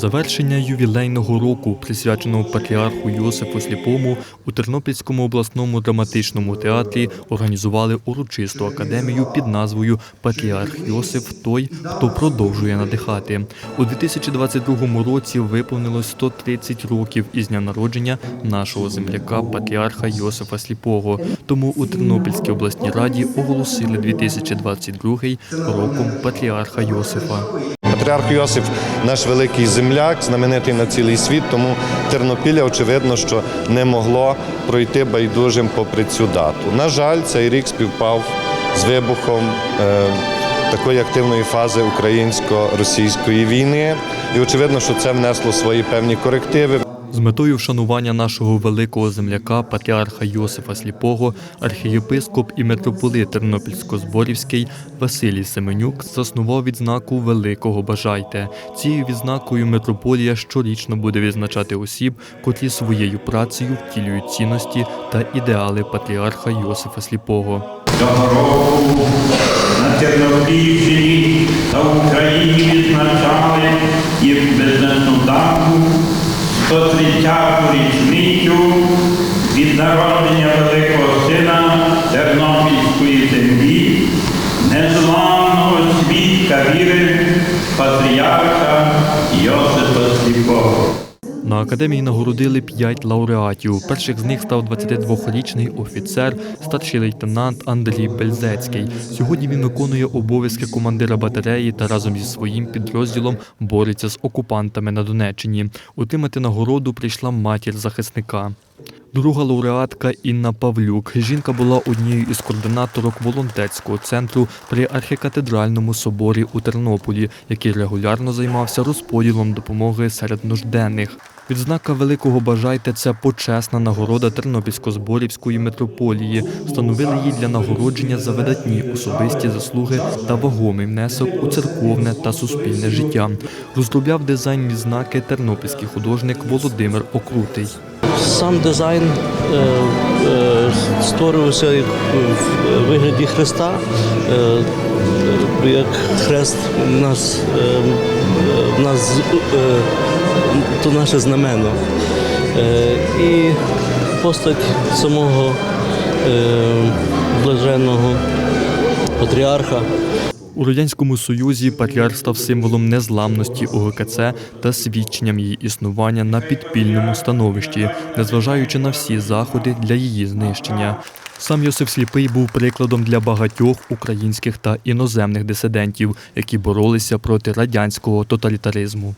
завершення ювілейного року, присвяченого патріарху Йосифу Сліпому, у Тернопільському обласному драматичному театрі організували урочисту академію під назвою Патріарх Йосиф той, хто продовжує надихати. У 2022 році виповнилось 130 років із дня народження нашого земляка, патріарха Йосифа Сліпого. Тому у Тернопільській обласній раді оголосили 2022 роком патріарха Йосифа. Патріарх Йосиф наш великий земляк, знаменитий на цілий світ, тому Тернопілля, очевидно, що не могло пройти байдужим попри цю дату. На жаль, цей рік співпав з вибухом е, такої активної фази українсько-російської війни. І очевидно, що це внесло свої певні корективи. З метою вшанування нашого великого земляка, патріарха Йосифа Сліпого, архієпископ і митрополит Тернопільсько-Зборівський Василій Семенюк заснував відзнаку Великого Бажайте. Цією відзнакою митрополія щорічно буде відзначати осіб, котрі своєю працею втілюють цінності та ідеали патріарха Йосифа Сліпого. Року на Тернопільщині та Україні народження великого сина Тернопільської землі, незламного свідка віри патріарха Йосипа Сліпого. На академії нагородили п'ять лауреатів. Перших з них став 22-річний офіцер, старший лейтенант Андрій Бельзецький. Сьогодні він виконує обов'язки командира батареї та разом зі своїм підрозділом бореться з окупантами на Донеччині. Утримати нагороду прийшла матір захисника. Друга лауреатка Інна Павлюк. Жінка була однією із координаторок волонтерського центру при архікатедральному соборі у Тернополі, який регулярно займався розподілом допомоги серед нужденних. Відзнака великого бажайте це почесна нагорода Тернопільсько-Зборівської митрополії. Встановили її для нагородження за видатні особисті заслуги та вагомий внесок у церковне та суспільне життя. Розробляв дизайн відзнаки тернопільський художник Володимир Окрутий. Сам дизайн е, е, створювався в вигляді хреста, е, як хрест нас, е, нас то наше знамено. І постать самого е, блаженного патріарха. У радянському союзі патріарх став символом незламності ОГКЦ та свідченням її існування на підпільному становищі, незважаючи на всі заходи для її знищення. Сам Йосиф Сліпий був прикладом для багатьох українських та іноземних дисидентів, які боролися проти радянського тоталітаризму.